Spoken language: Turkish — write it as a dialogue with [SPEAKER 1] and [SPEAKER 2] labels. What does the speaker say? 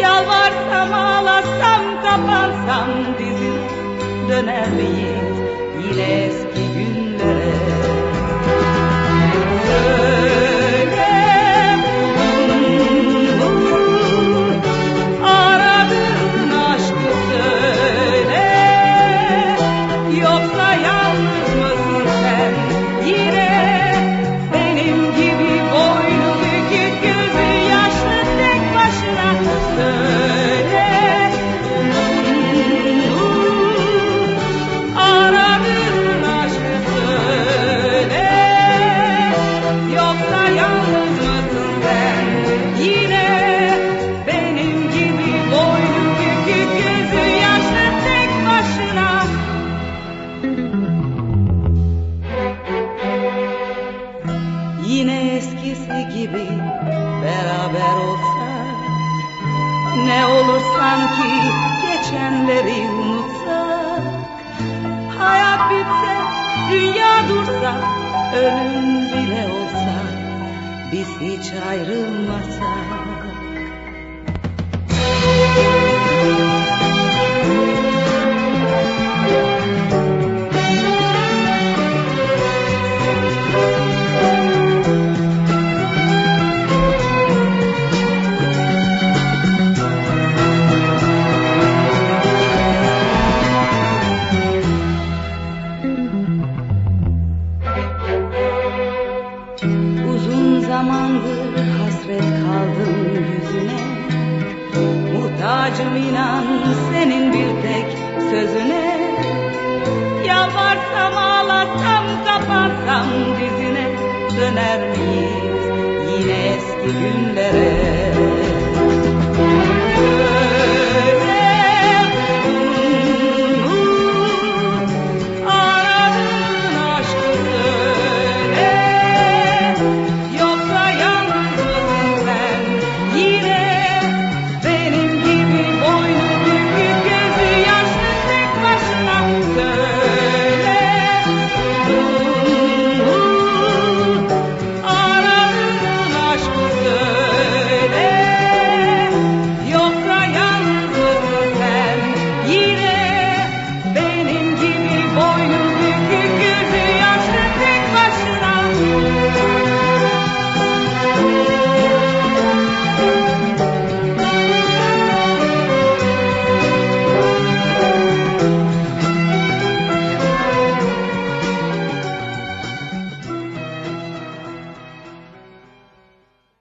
[SPEAKER 1] Yalvarsam ağlasam kapansam dizine Döner miyiz? Yine beraber olsak Ne olur sanki geçenleri unutsak Hayat bitse, dünya dursa, ölüm bile olsa Biz hiç ayrılmasak Muhtacım inan senin bir tek sözüne. Yalvarsam ağlasam kapansam dizine. Döner miyiz yine eski günlere